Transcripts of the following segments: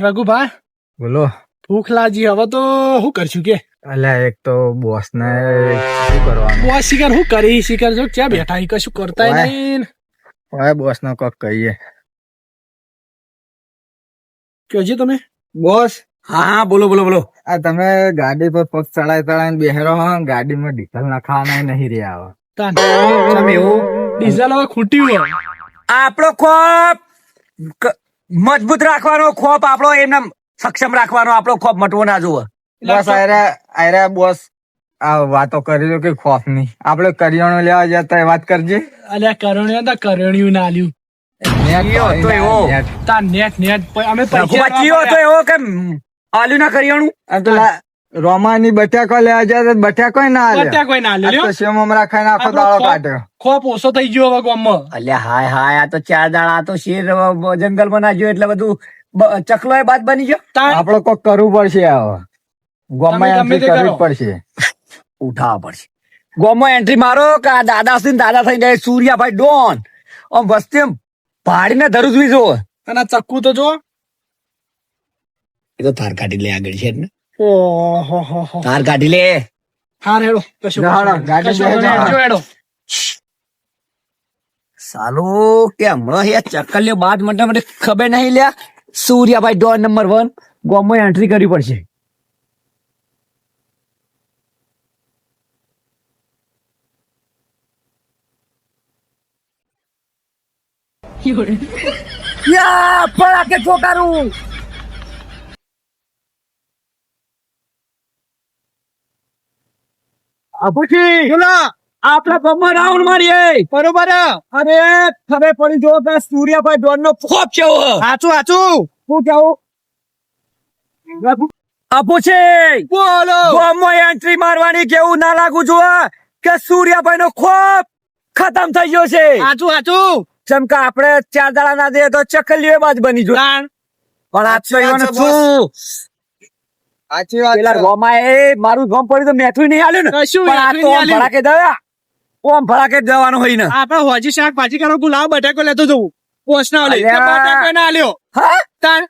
રઘુભાઈ બોલો. ભૂખ લાગી. હવે તો શું કરશું કે? અલ્યા એક તો બોસ ને શું કરવાનું? બોસ શિકાર શું કરી? શિકાર જો ક્યાં બેઠા? કશું કરતા નહીં. હવે બોસ નો કોક કહીએ. કહેજો તમે? બોસ. હા હા બોલો બોલો બોલો. આ તમે ગાડી પર પગ ચડાઈ ચડાઈને બેહરો હો. ગાડીમાં ડીઝલ નાખવાના નહીં રહ્યા હવે તમે એવું? ડીઝલ હવે ખૂટ્યું હોય. આપણો ખોપ ક- મજબૂત રાખવાનો ખોપ આપણો એમને સક્ષમ રાખવાનો આપણો ખોપ મટવો ના જોવે બસ આયરા આયરા બોસ આ વાતો કરી લો કે ખોફ નહીં. આપણે કરિયાણું લેવા જતા એ વાત કરજે. અલ્યા કરણ્યા તો કરણ્યું ના લ્યું. ઈયો તો એવો. તા નેટ નેટ. અમે પૈસા તો એવો કે આલ્યું ના કરિયાણું? રોમાની બટાકો લેવા જતા બટાકો ના લે બટાકો કોઈ ના લે તો સેવ મમરા ખાઈને આખો દાળો કાઢ્યો. ખોપ ઓછો થઈ ગયો હવે ગામમાં. અલ્યા હાય હાય આ તો ચાર દાળ આ તો શેર જંગલમાં ના ગયો એટલે બધું ચકલો એ બાદ બની ગયો? આપડે કોક કરવું પડશે હવે. ગોમાં કરવું એન્ટ્રી કરવી પડશે. ઉઠાવવા પડશે. ગોમાં એન્ટ્રી મારો કે આ દાદા સિંહ દાદા થઈ જાય સૂર્યાભાઈ ડોન. આમ વસ્તી એમ ભાડીને ધરું જોઈ જુઓ અને આ ચક્કુ તો જો. એ તો થાર કાઢી લે આગળ છે ને ઓહો. હો હો થાર કાઢી લે હાર હેડો. હેડો સાલો કે હમણાં હે લે બાદ મને મને ખબર નહીં લ્યા. સૂર્યાભાઈ ડોર નંબર વન ગોમાં એન્ટ્રી કરવી પડશે. યા પડાકે ઠોકારું. અભુજી આપણા ગામમાં રાઉન્ડ મારીએ. બરોબર અરે ખબર પડી જો કે સૂર્યભાઈ ડોન નો ખોપ છે. સાચું સાચું. શું કેવું આપો છે બોલો. ગામમાં એન્ટ્રી મારવાની કેવું ના લાગુ જો કે સૂર્યભાઈ નો ખોપ ખતમ થઈ ગયો છે? સાચું સાચું. જેમ કે આપણે ચાર દાડા ના દે તો ચકલીઓ બાજ બની જો પણ આ સાચી વાત છે, પેલા છે. ગોમાં એ મારું ગોમ પડ્યું તો મેઠું નહીં આલ્યું ને? કશું પણ આ તો આમ ભડાકે દવા ઓમ ભડાકે જવાનું હોય ને. આપણે હોજી શાક ભાજી કરો ગુલાબ બટાકો લેતો જવું. પોસ ના લે બટાકો ના આલ્યો. હા? તાણ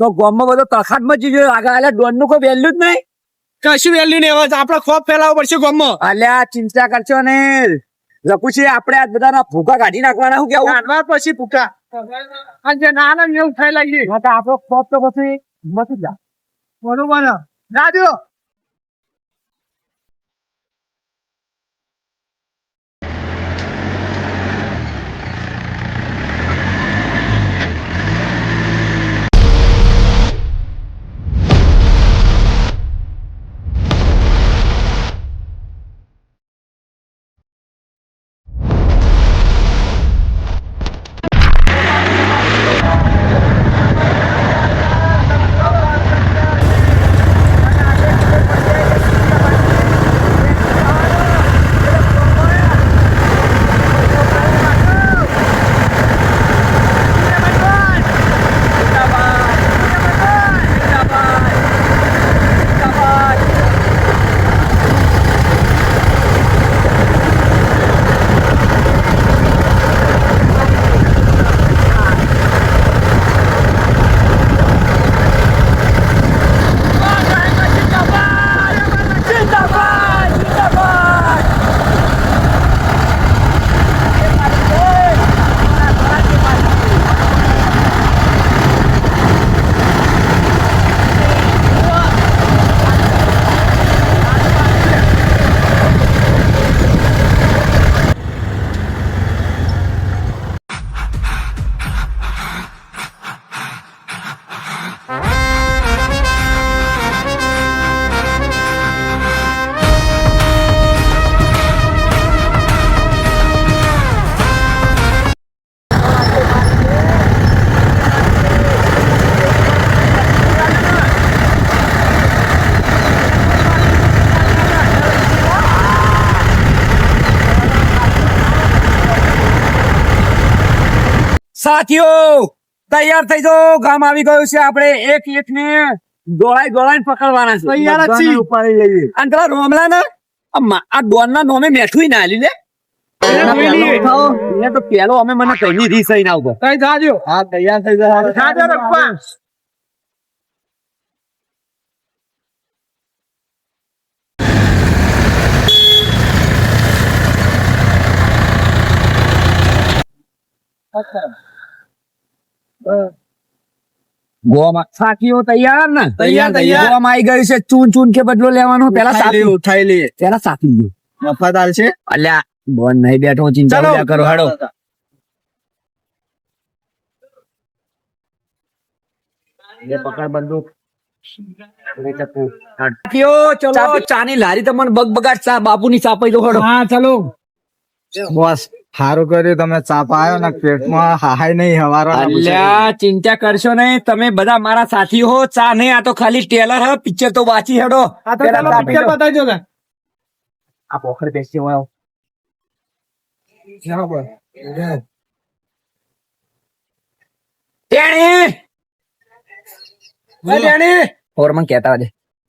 તો ગોમમાં બધો તખાટમાં ગયો આગળ આલ્યા ડોનનું કોઈ વેલ્યુ જ નહીં. કશું વેલ્યુ નહીં. હવે આપડે ખોપ ફેલાવવો પડશે ગોમમાં. અલ્યા ચિંતા કરશો ને લખું આપણે આ બધાના ભૂકા કાઢી નાખવાના શું કેવું? કાઢવા પછી ભૂકા. અને જે નાના ને એવું થઈ લાગી હા તો આપણો ખોફ તો પછી મટી જા બરોબર. રાજો સાથીઓ તૈયાર થઈ જાઓ. ગામ આવી ગયું છે. આપણે એક એક ને ગોળાઈ ગોળાઈ પકડવાના છે. તૈયાર છે ઉપાડી લઈએ. અને પેલા રોમલા ને આ ડોન ના નોમે મેઠું ના લે. તો ગોમાં સાથીઓ તૈયાર ને? તૈયાર, તૈયાર. ગોવામાં આવી ગયું છે ચૂન ચૂન કે બદલો લેવાનો? પેલા ઉઠાઈ ઉઠાઈ લઈએ પેલા સાથી ગયો મફત છે અલ્યા બોન નહીં બેઠો ચિંતા ના કરો હાડો. પકડ બંદૂક. ચલો. ચાની લારી તમને બગ બગાડ ચા બાપુની ચાપાઈ દો હા ચલો. બોસ. સારું કર્યું તમે ચાપ આવ્યો ને પેટમાં હાય નહીં હવારો અલ્યા ચિંતા કરશો નહીં તમે બધા મારા સાથી હો ચા નહીં આ તો ખાલી ટેલર હે પિક્ચર તો વાંચી હેડો. આ તો ચાલો પિક્ચર લો. બતાવજો કે. આ પોખર બેસી હોય દે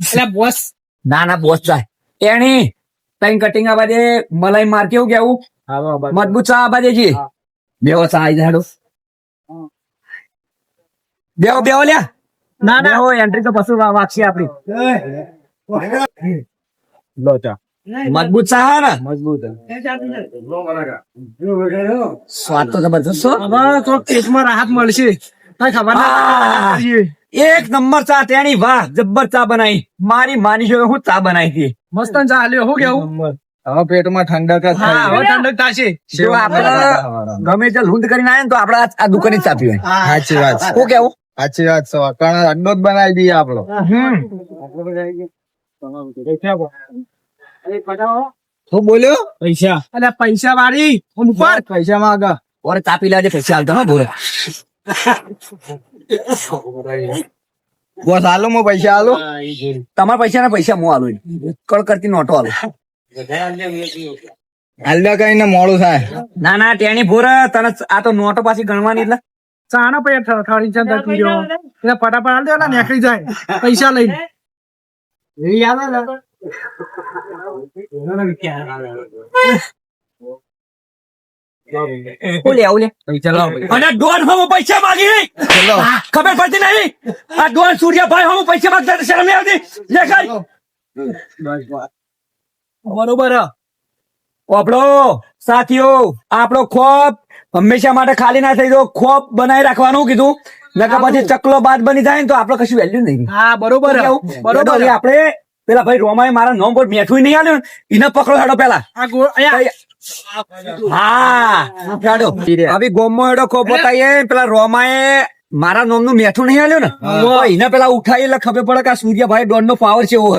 એટલે બોસ. ના ના બોસ જાય. તેણી તઈ કટિંગ આવા દે મલાઈ માર કેવું કેવું મજબૂત ચા દેજી બેવો ચા આવી જાડો. બેવો બેવો લ્યા. ના ના. હો એન્ટ્રી તો પશુ વાગશે આપડી લો ચા. મજબૂત ચા ને. મજબૂત સ્વાદ તો જબરજસ્ત હવે તો કેસમાં રાહત મળશે. કઈ ખબર ના એક નંબર ચા તેની વાહ જબ્બર ચા બનાવી મારી માની છે હું ચા બનાવી હતી. મસ્ત ચા હાલ્યો હું કેવું? હવે પેટમાં ઠંડક જ હા ઠંડક થશે. જો આપણે ગમે તે લૂંટ કરીને આયા તો આપણે આ દુકાન જ ચા હોય. સાચી વાત શું કેવું? સાચી વાત છે. કારણ અડ્ડો જ બનાવી દઈએ આપણો હમ. શું બોલ્યો? પૈસા. એટલે પૈસા વાળી. ઉપર. પૈસા માંગ ઓર કાપી લાજે પૈસા હાલતા હા બોલો. બસ હાલો હું પૈસા હાલો તમારા પૈસા ના પૈસા હું આલું. કળ કરતી નોટો આલું. હાલ્યા કઈ ને મોડું થાય. ના ના તેની ભોર તને આ તો નોટો પાછી ગણવાની એટલે. છે એટલે ફટાફટ હાલ દો ને નીકળી જાય. પૈસા લઈને. ઓલે ઓલે અને દોઢ હમ પૈસા માંગી ચલો. ખબર પડતી નહીં. આ દોઢ સૂર્યભાઈ હમ પૈસા માગતા શરમ નહીં આવતી બરોબર આપણો સાથીઓ આપણો ખોપ હંમેશા માટે ખાલી ના થઈ ગયો. ખોપ બનાવી રાખવાનું કીધું. નકર પછી ચકલો બાદ બની જાય ને તો આપડે કશું વેલ્યુ નહીં. હા બરોબર બરોબર. આપણે પેલા ભાઈ રોમાએ મારા નોમ પર મેઠું નહીં આવ્યું એને પકડો હેડો પેલા. હા હેડો. હવે ગોમમાં હેડો ખોપ બતાવીએ. પેલા રોમાએ મારા નોમનું મેઠું નહીં આવ્યું ને એના પેલા ઉઠાવી એટલે ખબર પડે કે આ સૂર્યભાઈ દોડ નો પાવર છે એવો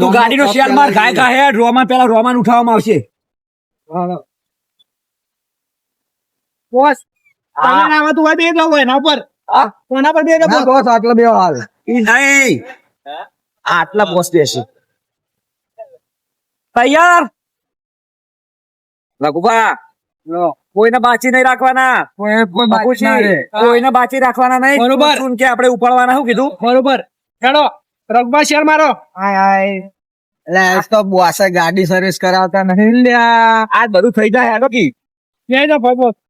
તું ગાડીનો શેર માર ગાય કા ગાય રોમાન પેલા રોમાન ઉઠાવવામાં આવશે. બોસ તમે નામ તો બે દો એના ઉપર. આ કોના પર બે દો બોસ આટલા બે હાલ. ઈ નહીં. આટલા બોસ બેસી. તૈયાર? લઘુભા કોઈને બાચી નહીં રાખવાના. કોઈ કોઈ બાકી ના કોઈને બાચી રાખવાના નહીં. બરોબર. કે આપણે ઉપાડવાના શું કીધું? બરોબર. હેડો. રગબા શેર મારો. આય હાય એટલે આજ તો બોસે ગાડી સર્વિસ કરાવતા નહીં લ્યા. આ બધું થઈ જાય હેડો કી. જય જાવ ભાઈ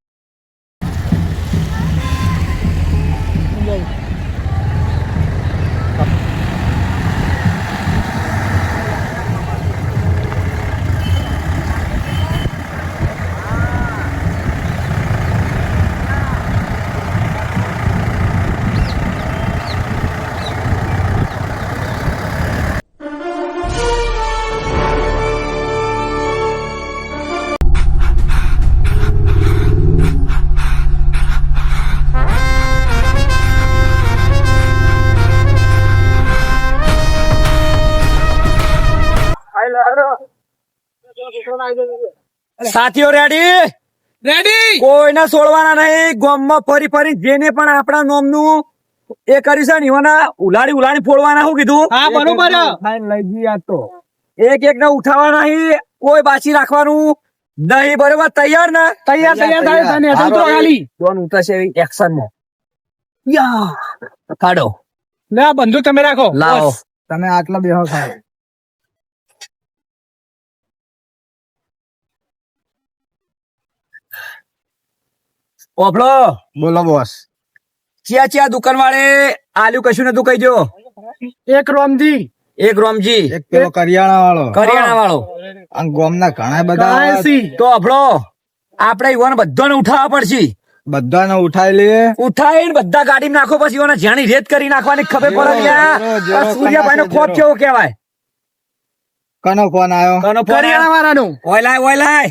સાથીઓ રેડી રેડી કોઈને છોડવાના નહીં ગામમાં ફરી ફરી જેને પણ આપણા નોમનું એ કર્યું છે ને એવાના ઉલાડી ઉલાડી ફોડવાના શું કીધું? હા બરોબર. લઈ આજ તો. એક એક ને ઉઠાવાના નહીં કોઈ બાચી રાખવાનું નહીં બરોબર? તૈયાર ના? તૈયાર તૈયાર થાય તને ખાલી ડોન ઉતરશે એક્શનમાં યા. કાઢો. લે આ બંદૂક તમે રાખો. લાવો. બસ. તમે આટલા બેહો ખાય ઓફલો બોલો બોસ. ચિયા ચિયા દુકાન વાળે આલુ કશું નતું કહીજો એક રોમજી. એક રોમજી. એક પેલો કરિયાણા વાળો કરિયાણા વાળો અને ગોમના ઘણા બધા તો આપડો આપણે યુવાન બધાને ઉઠાવવા પડશે. બધાને ઉઠાઈ લે ઉઠાઈને બધા ગાડી નાખો પછી યુવાને જાણી રેત કરી નાખવાની ખબર પડે સૂર્યાભાઈ નો ખોટ કેવો કહેવાય? કનો ફોન આવ્યો કનો ફોન કરિયાણા આવ્યો? વાળાનું ઓય લાય ઓય લાય.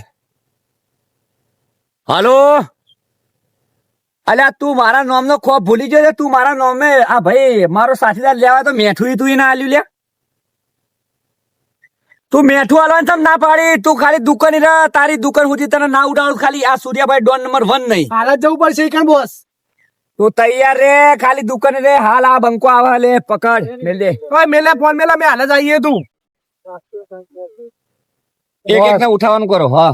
હાલો? અલ્યા તું મારા નામનો ખોફ ભૂલી ગયો તું મારા નામે આ ભાઈ મારો સાથીદાર લેવા તો મેઠું તું ના આલ્યું લે તું મેઠું આલવાનું તમ ના પાડી? તું ખાલી દુકાન રહ તારી દુકાન સુધી તને ના ઉડાડું. ખાલી આ સૂર્યાભાઈ ડોન નંબર વન નહીં. હાલ જવું પડશે કે બોસ? તું તૈયાર રે ખાલી દુકાન રે. હાલ આ બંકો આવે લે પકડ મેલ દે. ઓય મેલે ફોન મેલા મેં હાલ જ આઈએ તું. એક એક ને ઉઠાવાનું કરો હા.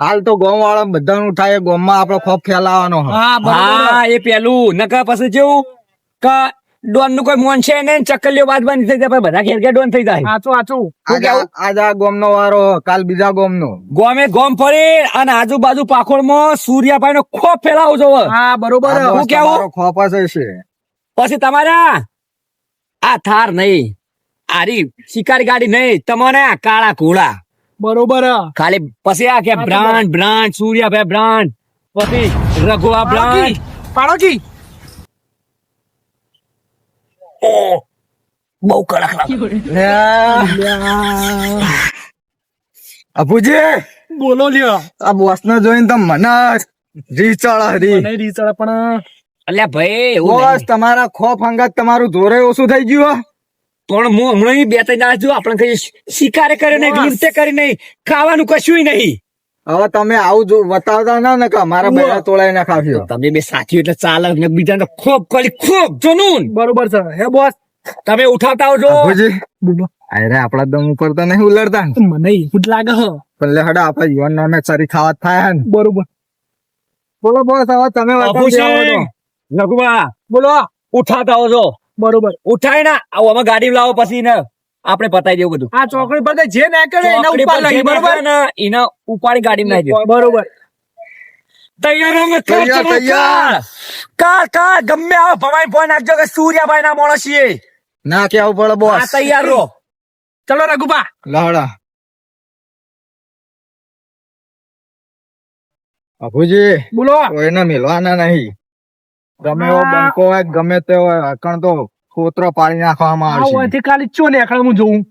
હાલ તો ગોમ વાળા બધાને થાય ગોમમાં આપડો ખોફ ફેલાવાનો હા. હા એ પેલું. નકા પછી જેવું કે ડોનનું કોઈ મોન છે ને ચક્કલીઓ બાદ બંધ થઈ જાય બધા ઘેર ઘેર ડોન થઈ જાય. સાચું સાચું. આજ આ- ગોમ નો વારો કાલ બીજા ગોમ નો ગોમે ગોમ ફરી અને આજુબાજુ પાખોડમાં સૂર્યાભાઈ નો ખોફ ફેલાવો જોવો. હા બરોબર. હું કેવું? ખોફ જ છે. પછી તમારા? આ થાર નહીં. આરી શિકારી ગાડી નહીં તમને આ કાળા ઘોડા. બરોબર ખાલી પછી આ કે બ્રાન્ડ બ્રાન્ડ સૂર્યાભાઈ બ્રાન્ડ પછી રઘુઆ બ્રાન્ડ. પાડોકી બહુ કડક લાગે. અભુજી. બોલો લ્યો. આ બોસ ને જોઈને તો મને રીચાળા ચડે રી પણ અલ્યા ભાઈ એવું બોસ તમારા ખોફ અંગત તમારું ધોરે ઓછું થઈ ગયું. પણ હું હમણાં બે ત્રણ દાસ જો આપણે કઈ શિકારે કરે નહીં. નૃત્ય કરે નહીં ખાવાનું કશું નહીં. હવે તમે આવું જો બતાવતા ના નકા મારા બધા તોડાઈ ના ખાવ્યો તમે બે સાચી એટલે ચાલે ને બીજાને ખૂબ કરી ખૂબ જનૂન. બરોબર છે. હે બોસ. તમે ઉઠાવતા આવજો. બોલો. અરે આપડા દમ ઉપર તો નહીં ઉલડતા મને એવું જ લાગે હ. પણ લે હડા આપડે યુવાન નામે સરી ખાવા થાય ને. બરોબર. બોલો બોસ હવે તમે. લઘુબા. બોલો. ઉઠાવતા આવજો. બરોબર. ઉઠાય ને આવો અમે ગાડી લાવો પછી ને આપણે પતાવી દેવું બધું. આ ચોકડી પર જે ના કરે એના ઉપર પર લઈ બરોબર? ને એના ઉપાડી ગાડી નાખી બરોબર. તૈયાર અમે તૈયાર, કા કા ગમે આવે ફોન નાખજો કે સૂર્યાભાઈ ના માણસ છીએ ના કેવું પડે બોસ તૈયાર રહો. ચલો રઘુપા લહડા અભુજી બોલો. કોઈને મિલવાના નહીં. ગમે એવો બંકો હોય ગમે તે હોય અકણ તો ખોતરો પાડી નાખવામાં આ આવશે. ઓયથી ખાલી ચો ને હું જોઉં.